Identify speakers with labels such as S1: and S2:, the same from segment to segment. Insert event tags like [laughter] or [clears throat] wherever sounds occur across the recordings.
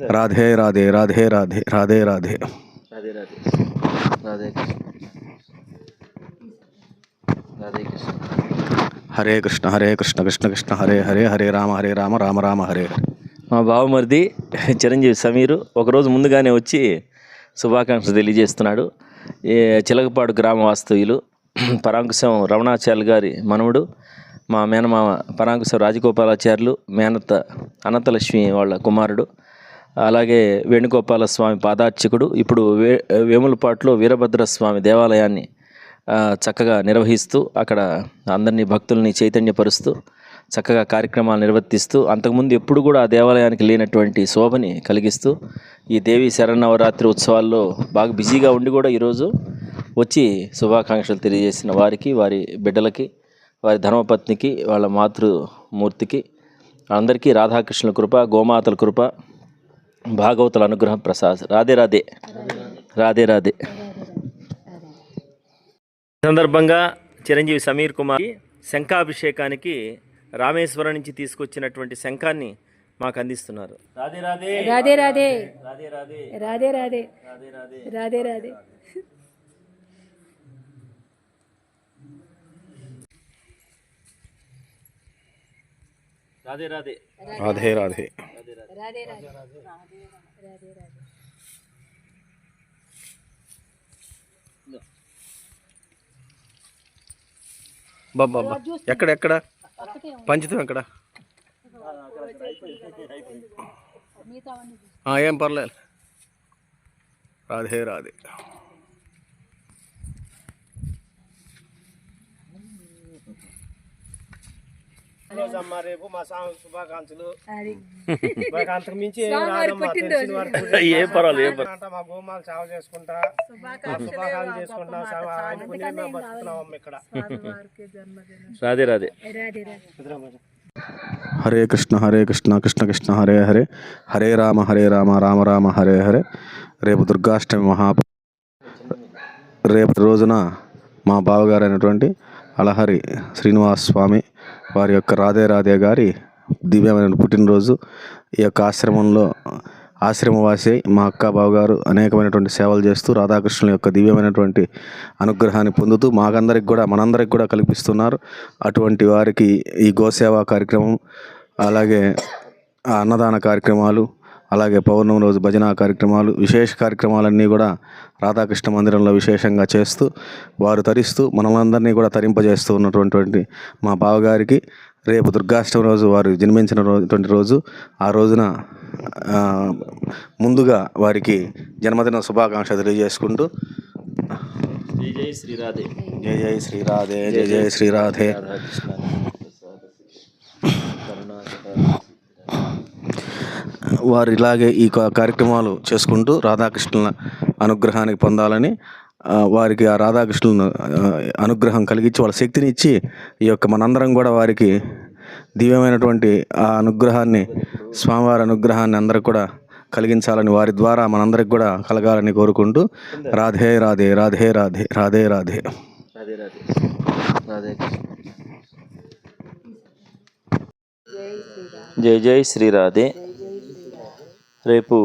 S1: రాధే రాధే రాధే రాధే రాధే రాధే.
S2: రాధే రాధే. రాధే కృష్ణ. రాధే కృష్ణ.
S1: హరే కృష్ణ హరే కృష్ణ కృష్ణ కృష్ణ హరే హరే హరే రామ హరే రామ రామ రామ హరే హరే.
S2: మా బావమరిది చిరంజీవి సమీరు ఒకరోజు ముందుగానే వచ్చి శుభాకాంక్షలు తెలియజేస్తున్నాడు. ఈ చిలకపాడు గ్రామ వాస్తవ్యులు పరాంకుశం రమణాచార్య గారి మనవడు మా మేనమామ పరాంకుశం రాజగోపాలాచార్యులు మేనత్త అనంతలక్ష్మి వాళ్ళ కుమారుడు అలాగే వేణుగోపాల స్వామి పాదార్చకుడు ఇప్పుడు వే వేములపాటులో వీరభద్ర స్వామి దేవాలయాన్ని చక్కగా నిర్వహిస్తూ అక్కడ అందరినీ భక్తుల్ని చైతన్యపరుస్తూ చక్కగా కార్యక్రమాలు నిర్వర్తిస్తూ అంతకుముందు ఎప్పుడు కూడా ఆ దేవాలయానికి లేనటువంటి శోభని కలిగిస్తూ ఈ దేవి శరణవరాత్రి ఉత్సవాల్లో బాగా బిజీగా ఉండి కూడా ఈరోజు వచ్చి శుభాకాంక్షలు తెలియజేసిన వారికి వారి బిడ్డలకి వారి ధర్మపత్నికి వాళ్ళ మాతృమూర్తికి అందరికీ రాధాకృష్ణుల కృప గోమాతల కృప భాగవతుల అనుగ్రహం ప్రసాద్ రాధే రాధే రాధే రాధే సందర్భంగా చిరంజీవి సమీర్ కుమార్ శంఖాభిషేకానికి రామేశ్వరం నుంచి తీసుకొచ్చినటువంటి శంఖాన్ని మాకు అందిస్తున్నారు రాధే రాధే
S3: రాధే రాధే
S2: రాధే రాధే
S3: రాధే రాధే
S2: రాధే రాధే
S3: రాధే రాధే
S2: రాధే రాధే
S1: రాధే రాధే.
S3: రాధే రాధే. రాధే రాధే.
S1: బాబా ఎక్కడ ఎక్కడ? పంచితం ఎక్కడ? ఆ, ఏం పర్లేదు. రాధే రాధే.
S4: అమ్మా రేపు మా స్వామి శుభాకాంక్షలు.
S3: అది.
S4: మాకు అంతకు మించి ఏం రాదమ్మా తెలిసిన వరకు [laughs]
S2: ఏ పర్వాలేదు ఏ పర్వాలేదు.
S4: అంట మా గోమాలు సేవ చేసుకుంటా మా శుభాకాంక్షలు చేసుకుంటా సేవ ఆయన పుణ్యం మేము బతుకుతున్నాం ఇక్కడ.
S2: రాధే రాధే.
S1: హరే కృష్ణ హరే కృష్ణ కృష్ణ కృష్ణ హరే హరే. హరే రామ హరే రామ రామ రామ హరే హరే. రేపు దుర్గాష్టమి మహా రేపు రోజున మా బావగారు అయినటువంటి అలహరి శ్రీనివాస్ స్వామి వారి యొక్క రాధే రాధే గారి దివ్యమైన పుట్టినరోజు. ఈ యొక్క ఆశ్రమంలో ఆశ్రమవాసి మా అక్క బావగారు అనేకమైనటువంటి సేవలు చేస్తూ రాధాకృష్ణుల యొక్క దివ్యమైనటువంటి అనుగ్రహాన్ని పొందుతూ మాకందరికి కూడా మనందరికి కూడా కల్పిస్తున్నారు. అటువంటి వారికి ఈ గోసేవా కార్యక్రమం అలాగే అన్నదాన కార్యక్రమాలు అలాగే పౌర్ణమి రోజు భజన కార్యక్రమాలు విశేష కార్యక్రమాలన్నీ కూడా రాధాకృష్ణ మందిరంలో విశేషంగా చేస్తూ వారు తరిస్తూ మనలందరినీ కూడా తరింపజేస్తూ ఉన్నటువంటి మా బావగారికి రేపు దుర్గాష్టమి రోజు వారు జన్మించిన రోజు రోజు ఆ రోజున ముందుగా వారికి జన్మదిన శుభాకాంక్ష తెలియజేసుకుంటూ
S2: జై జై శ్రీరాధే.
S1: జై జై శ్రీరాధే జై జై శ్రీరాధే. వారు ఇలాగే ఈ కార్యక్రమాలు చేసుకుంటూ రాధాకృష్ణుల అనుగ్రహానికి పొందాలని వారికి ఆ రాధాకృష్ణులను అనుగ్రహం కలిగించి వాళ్ళ శక్తిని ఇచ్చి ఈ యొక్క మనందరం కూడా వారికి దివ్యమైనటువంటి ఆ అనుగ్రహాన్ని స్వామివారి అనుగ్రహాన్ని అందరికి కూడా కలిగించాలని వారి ద్వారా మనందరికి కూడా కలగాలని కోరుకుంటూ రాధే రాధే రాధే రాధే రాధే రాధే.
S2: రాధే రాధే. రాధే జై జై శ్రీరాధే రేపు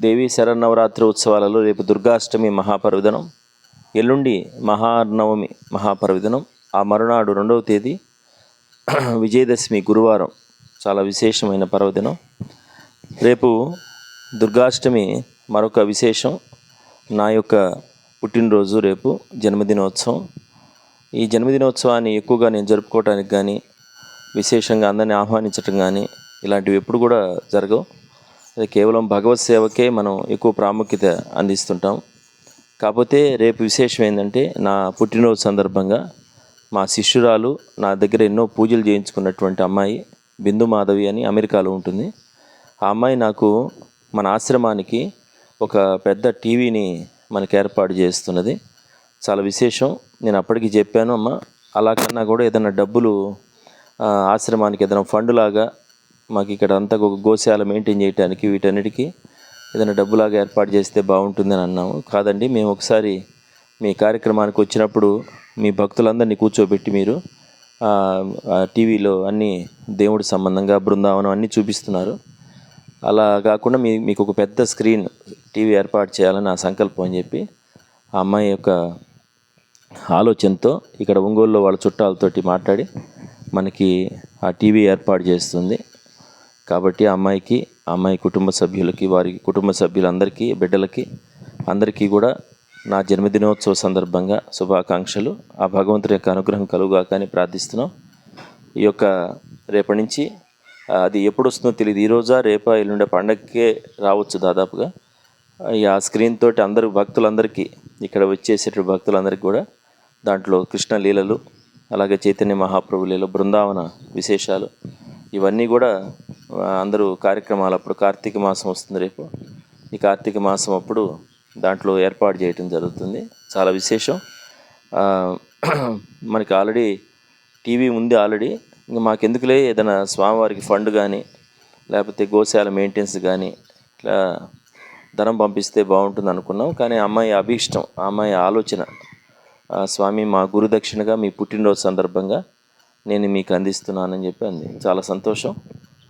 S2: దేవి శరన్నవరాత్రి ఉత్సవాలలో రేపు దుర్గాష్టమి మహాపర్వదినం ఎల్లుండి మహానవమి మహాపర్వదినం ఆ మరునాడు రెండవ తేదీ [clears throat] విజయదశమి గురువారం. చాలా విశేషమైన పర్వదినం. రేపు దుర్గాష్టమి మరొక విశేషం. నా యొక్క పుట్టినరోజు రేపు జన్మదినోత్సవం. ఈ జన్మదినోత్సవాన్ని ఎక్కువగా నేను జరుపుకోవటానికి కానీ విశేషంగా అందరిని ఆహ్వానించటం కానీ ఇలాంటివి ఎప్పుడు కూడా జరగవు. అది కేవలం భగవత్ సేవకే మనం ఎక్కువ ప్రాముఖ్యత అందిస్తుంటాం. కాకపోతే రేపు విశేషం ఏంటంటే నా పుట్టినరోజు సందర్భంగా మా శిష్యురాలు నా దగ్గర ఎన్నో పూజలు చేయించుకున్నటువంటి అమ్మాయి బిందు మాధవి అని అమెరికాలో ఉంటుంది. ఆ అమ్మాయి నాకు మన ఆశ్రమానికి ఒక పెద్ద టీవీని మనకి ఏర్పాటు చేస్తున్నది. చాలా విశేషం. నేను అప్పటికి చెప్పాను అమ్మ అలా కన్నా కూడా ఏదైనా డబ్బులు ఆశ్రమానికి ఏదైనా ఫండ్ లాగా మాకు ఇక్కడ అంతా ఒక గోశాల మెయింటైన్ చేయడానికి వీటన్నిటికీ ఏదైనా డబ్బులాగా ఏర్పాటు చేస్తే బాగుంటుందని అన్నాము. కాదండి మేము ఒకసారి మీ కార్యక్రమానికి వచ్చినప్పుడు మీ భక్తులందరినీ కూర్చోబెట్టి మీరు ఆ, టీవీలో అన్ని దేవుడి సంబంధంగా బృందావనం అన్నీ చూపిస్తున్నారు. అలా కాకుండా మీ మీకు ఒక పెద్ద స్క్రీన్ టీవీ ఏర్పాటు చేయాలని నా సంకల్పం అని చెప్పి ఆ అమ్మాయి యొక్క ఆలోచనతో ఇక్కడ ఒంగోలులో వాళ్ళ చుట్టాలతోటి మాట్లాడి మనకి ఆ టీవీ ఏర్పాటు చేస్తుంది. కాబట్టి ఆ అమ్మాయికి అమ్మాయి కుటుంబ సభ్యులకి వారి కుటుంబ సభ్యులందరికీ బిడ్డలకి అందరికీ కూడా నా జన్మదినోత్సవ సందర్భంగా శుభాకాంక్షలు. ఆ భగవంతుడి యొక్క అనుగ్రహం కలుగుగాక అని ప్రార్థిస్తున్నాం. ఈ యొక్క రేపటి నుంచి అది ఎప్పుడు వస్తుందో తెలియదు ఈరోజా రేపా ఎల్లుండే పండగకే రావచ్చు దాదాపుగా. ఈ ఆ స్క్రీన్ తోటి అందరు భక్తులందరికీ ఇక్కడ వచ్చేసేట భక్తులందరికీ కూడా దాంట్లో కృష్ణ లీలలు అలాగే చైతన్య మహాప్రభు లీల బృందావన విశేషాలు ఇవన్నీ కూడా అందరూ కార్యక్రమాలు అప్పుడు కార్తీక మాసం వస్తుంది రేపు. ఈ కార్తీక మాసం అప్పుడు దాంట్లో ఏర్పాటు చేయటం జరుగుతుంది. చాలా విశేషం. [clears throat] మనకి ఆల్రెడీ టీవీ ఉంది ఆల్రెడీ. ఇంకా మాకెందుకులే ఏదైనా స్వామివారికి ఫండ్ కానీ లేకపోతే గోశాల మెయింటెనెన్స్ కానీ ఇట్లా ధనం పంపిస్తే బాగుంటుంది అనుకున్నాం. కానీ అమ్మాయి అభీష్టం అమ్మాయి ఆలోచన స్వామి మా గురుదక్షిణగా మీ పుట్టినరోజు సందర్భంగా నేను మీకు అందిస్తున్నానని చెప్పి అంది. చాలా సంతోషం.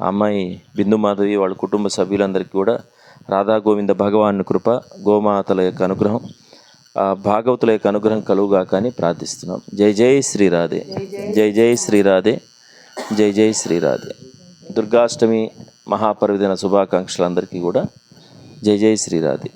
S2: ఆ అమ్మాయి బిందు మాధవి వాళ్ళ కుటుంబ సభ్యులందరికీ కూడా రాధా గోవింద భగవాన్ కృప గోమాతల యొక్క అనుగ్రహం భాగవతుల యొక్క అనుగ్రహం కలుగుగాక అని ప్రార్థిస్తున్నాం. జై జై శ్రీరాధే జై జై శ్రీరాధే జై జై శ్రీరాధే దుర్గాష్టమి మహాపర్వదిన శుభాకాంక్షలందరికీ కూడా జై జై శ్రీరాధే